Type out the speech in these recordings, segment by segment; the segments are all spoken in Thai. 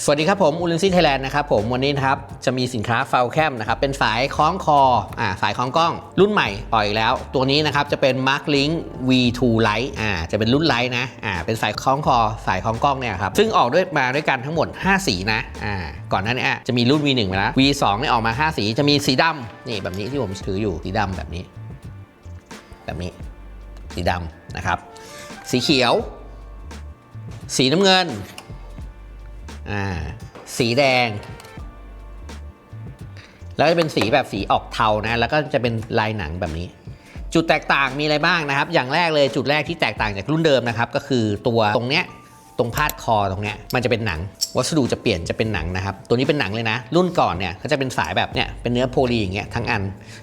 สวัสดีครับผมอูลินซี่ไทยแลนด์นะครับผมวันนี้นะครับจะมีสินค้าฟ a ลแคมนะครับเป็นสายคล้องคออ่าสายคล้องกล้องรุ่นใหม่ปล่อยแล้ว ตัวนี้นะครับจะเป็น Mark Link V2 Lite อ่าจะเป็นรุ่นไลท์นะอ่าเป็นสายคล้องคอสายคล้องกล้องเนี่ยครับซึ่งออกด้วยมาด้วยกันทั้งหมด 5 สีนะอ่าก่อนหน้านี้จะมีรุ่น V1 ไปแล้ว V2 เนี่ยออกมา 5 สีจะมีสีดำนี่แบบนี้ที่ผมถืออยู่สีดำแบบนี้ แบบนี้ สีดำนะครับสีเขียว สีน้ำเงิน อ่าสีแดง แล้วจะเป็นสีแบบสีออกเทานะแล้วก็จะเป็นลายหนังแบบนี้ จุดแตกต่างมีอะไรบ้างนะครับ อย่างแรกเลยจุดแรกที่แตกต่างจากรุ่นเดิมนะครับ ก็คือตัวตรงเนี้ย ตรงพาดคอตรงเนี้ยมันจะเป็นหนัง วัสดุจะเปลี่ยนจะเป็นหนังนะครับ ตัวนี้เป็นหนังเลยนะ รุ่นก่อนเนี่ยเขาจะเป็นสายแบบเนี่ยเป็นเนื้อโพลีอย่างเงี้ยทั้งอัน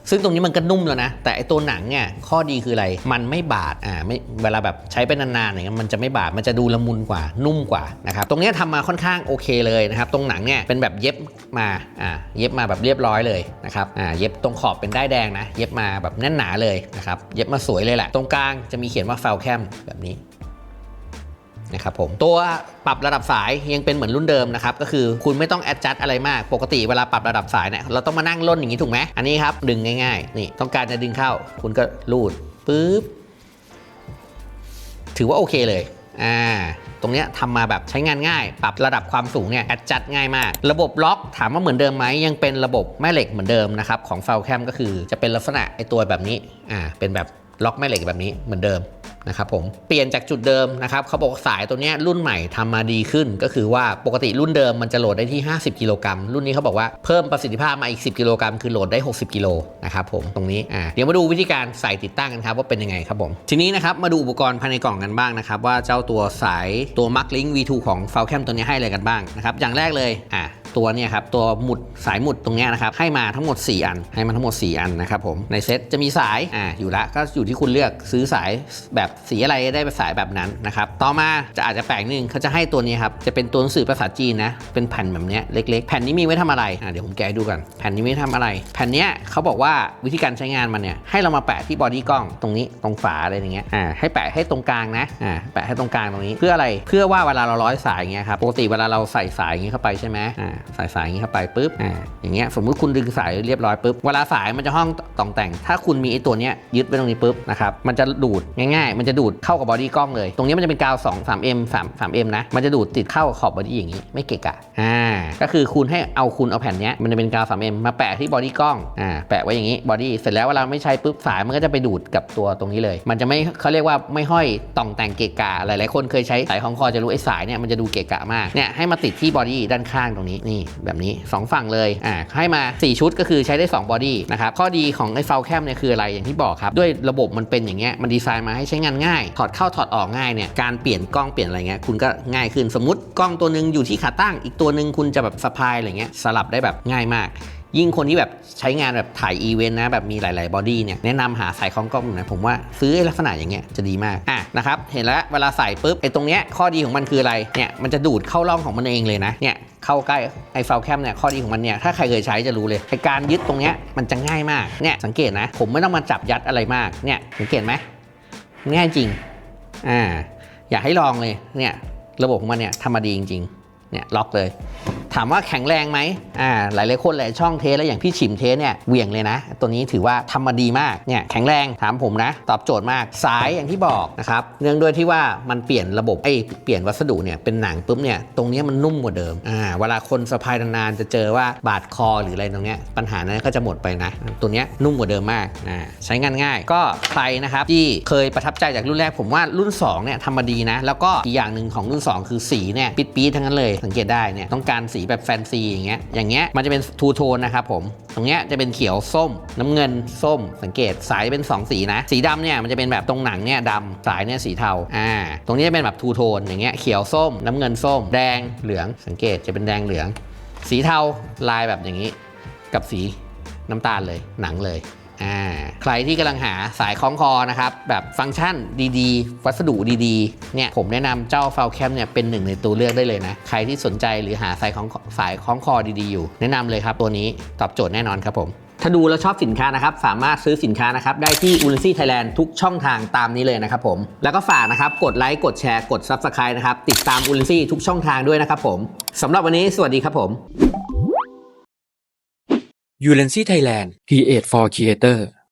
ซึ่งตรงนี้มันก็นุ่มแล้วนะ แต่ไอตัวหนังเนี่ยข้อดีคืออะไร มันไม่บาดอ่าไม่เวลาแบบใช้ไปนานๆเนี่ยมันจะไม่บาดมันจะดูละมุนกว่านุ่มกว่านะครับตรงเนี้ยทำมาค่อนข้างโอเคเลยนะครับตรงหนังเนี่ยเป็นแบบเย็บมาอ่าเย็บมาแบบเรียบร้อยเลยนะครับอ่าเย็บตรงขอบเป็นได้แดงนะ เย็บมาแบบแน่นหนาเลยนะครับเย็บมาสวยเลยแหละตรงกลางจะมีเขียนว่า f a l c a m แบบนี้ นะครับผมตัวปรับระดับสายยังเป็นเหมือนรุ่นเดิมนะครับก็คือคุณไม่ต้องแอดจัดอะไรมากปกติเวลาปรับระดับสายเนี่ยเราต้องมานั่งล่นอย่างนี้ถูกไหมอันนี้ครับดึงง่ายๆนี่ต้องการจะดึงเข้า คุณก็ลูดปุ๊บถือว่าโอเคเลยอ่าตรงเนี้ยทำมาแบบใช้งานง่าย ปรับระดับความสูงเนี่ยแอดจัดง่ายมาก ระบบล็อกถามว่าเหมือนเดิมไหมยังเป็นระบบแม่เหล็กเหมือนเดิมนะครับของ f a l c a m ก็คือจะเป็นลักษณะไอตัวแบบนี้อ่าเป็นแบบล็อกแม่เหล็กแบบนี้เหมือนเดิม นะครับผมเปลี่ยนจากจุดเดิมนะครับเขาบอกสายตัวนี้รุ่นใหม่ทำมาดีขึ้น ก็คือว่าปกติรุ่นเดิมมันจะโหลดได้ที่ 50 กิโลกรัมรุ่นนี้เขาบอกว่าเพิ่มประสิทธิภาพมาอีก 10 กิโลกรัมคือโหลดได้ 60 กิโลนะครับผมตรงนี้อ่าเดี๋ยวมาดูวิธีการใส่ติดตั้งกันครับว่าเป็นยังไงครับผมทีนี้นะครับมาดูอุปกรณ์ภายในกล่องกันบ้างนะครับว่าเจ้าตัวสายตัว Mark Link V2 ของ f a l c a m ตัวนี้ให้อะไรกันบ้างนะครับอย่างแรกเลยอ่า ตัวเนี่ยครับตัวหมุดสายหมุดตรงนี้นะครับให้มาทั้งหมด 4 อัน ให้มาทั้งหมด 4 อันนะครับผมในเซ็ตจะมีสายอ่าอยู่ละก็อยู่ที่คุณเลือกซื้อสายแบบสีอะไรได้สายแบบนั้นนะครับต่อมาจะอาจจะแปลกนึงเขาจะให้ตัวนี้ครับจะเป็นตัวหนังสือภาษาจีนนะเป็นแผ่นแบบเนี้ยเล็ก ๆ แผ่นนี้มีไว้ทำอะไรอ่าเดี๋ยวผมแกะดูกันแผ่นนี้ไม่ทำอะไร แผ่นเนี้ยเขาบอกว่าวิธีการใช้งานมันเนี่ยให้เรามาแปะที่บอดี้กล้องตรงนี้ตรงฝาอะไรอย่างเงี้ยอ่าให้แปะให้ตรงกลางนะอ่าแปะให้ตรงกลางตรงนี้เพื่ออะไรเพื่อว่าเวลาเราร้อยสายเงี้ยครับปกติเวลาเราใส่สายอย่างงี้เข้าไปใช่ไหมอ่าใส่สายอย่างงี้เข้าไปปุ๊บอ่าอย่างเงี้ยสมมติคุณดึงสายเรียบร้อยปุ๊บเวลาสายมันจะห้องต่องแต่ง ถ้าคุณมีไอ้ตัวเนี้ยยึดไว้ตรงนี้ปุ๊บนะครับมันจะดูดง่ายๆ มันจะดูดเข้ากับบอดี้กล้องเลย ตรงนี้มันจะเป็นกาว2 3 m 3 3 m นะมันจะดูดติดเข้าขอบบอดี้อย่างงี้ไม่เกะกะอ่าก็คือคุณให้เอาคุณเอาแผ่นเนี้ยมันจะเป็นกาว3 m มาแปะที่บอดี้กล้องอ่าแปะไว้อย่างงี้บอดี้เสร็จแล้วเวลาไม่ใช้ปุ๊บสายมันก็จะไปดูดกับตัวตรงนี้เลย มันจะไม่เขาเรียกว่าไม่ห้อยต่องแต่งเกะกะหลายๆคนเคยใช้สายของคอจะรู้ไอ้สายเนี่ยมันจะดูเกะกะมากเนี่ยให้มาติดที่บอดี้ด้านข้างตรงนี้นี่แบบนี้สองฝั่งเลยอ่าให้มา 4 ชุดก็คือใช้ได้ 2 บอดี้นะครับข้อดีของไอ้ฟลแคมเนี่ยคืออะไรอย่างที่บอกครับ ด้วยระบบมันเป็นอย่างเงี้ยมันดีไซน์มาให้ใช้งานง่าย ถอดเข้าถอดออกง่ายเนี่ยการเปลี่ยนกล้องเปลี่ยนอะไรเงี้ยคุณก็ง่ายขึ้นสมมติกล้องตัวหนึงอยู่ที่ขาตั้งอีกตัวหนึ่งคุณจะแบบสะพายอะไรเงี้ยสลับได้แบบง่ายมาก ยิ่งคนที่แบบใช้งานแบบถ่ายอีเวนต์นะแบบมีหลาย ๆ บอดี้เนี่ยแนะนำหาสายคล้องกล้องนะผมว่าซื้อลักษณะอย่างเงี้ยจะดีมากอะนะครับเห็นแล้วเวลาใส่ปุ๊บไอ้ตรงเนี้ยข้อดีของมันคืออะไรเนี่ยมันจะดูดเข้าร่องของมันเองเลยนะเนี่ยเข้าใกล้ไอ้ฟ a l c a m เนี่ยข้อดีของมันเนี่ยถ้าใครเคยใช้จะรู้เลยไอ้การยึดตรงเนี้ยมันจะง่ายมากเนี่ยสังเกตนะ ผมไม่ต้องมาจับยัดอะไรมากเนี่ยสังเกตไหมง่ายจริงอ่าอยากให้ลองเลยเนี่ยระบบของมันเนี่ยทำมาดีจริงๆเนี่ยล็อกเลยามว่าแข็งแรงไหมอ่าหลายๆคนหลายช่องเทสแล้วอย่างพี่ฉิมเทสเนี่ยเหวี่ยงเลยนะ ตัวนี้ถือว่าทำมาดีมากเนี่ยแข็งแรงถามผมนะ ตอบโจทย์มากสายอย่างที่บอกนะครับเนื่องด้วยที่ว่ามันเปลี่ยนระบบเอ้เปลี่ยนวัสดุเนี่ยเป็นหนังปุ๊บเนี่ยตรงนี้มันนุ่มกว่าเดิมอ่าเวลาคนสะพายนานๆจะเจอว่าบาดคอหรืออะไรตรงเนี้ยปัญหานั้นก็จะหมดไปนะ ตัวเนี้ยนุ่มกว่าเดิมมากอ่าใช้งานง่าย ก็ใครนะครับที่เคยประทับใจจากรุ่นแรกผมว่ารุ่น2เนี่ยทำมาดีนะ แล้วก็อีกอย่างหนึ่งของรุ่น 2 คือสีเนี่ยปี๊ดทั้งนั้นเลยสังเกตได้เนี่ยต้องการสีแบบแฟนซีอย่างเงี้ย อย่างเงี้ยมันจะเป็นทูโทนนะครับผม ตรงเนี้ยจะเป็นเขียวส้ม น้ำเงินส้ม สังเกตสายเป็น 2 สีนะ สีดำเนี่ยมันจะเป็นแบบตรงหนังเนี่ยดำสายเนี่ยสีเทา อ่า ตรงนี้จะเป็นแบบทูโทนอย่างเงี้ยเขียวส้ม น้ำเงินส้ม แดงเหลือง สังเกตจะเป็นแดงเหลือง สีเทาลายแบบอย่างนี้ กับสีน้ำตาลเลยหนังเลย ใครที่กำลังหาสายคล้องคอนะครับ แบบฟังก์ชันดีๆ วัสดุดีๆ เนี่ยผมแนะนำเจ้า f ฟ l c a m เนี่ยเป็นหนึ่งในตัวเลือกได้เลยนะ ใครที่สนใจหรือหาสายของสายคล้องคอดีๆอยู่ แนะนำเลยครับตัวนี้ตอบโจทย์แน่นอนครับผมถ้าดูแล้วชอบสินค้านะครับ สามารถซื้อสินค้านะครับ ได้ที่ u l n c y Thailand ทุกช่องทางตามนี้เลยนะครับผม แล้วก็ฝากนะครับ กดไลค์กดแชร์กด Subscribe นะครับ ติดตาม u l n c y ทุกช่องทางด้วยนะครับผมสำหรับวันนี้สวัสดีครับผม ยูเรนซี่ไทยแลนด์ Create for Creator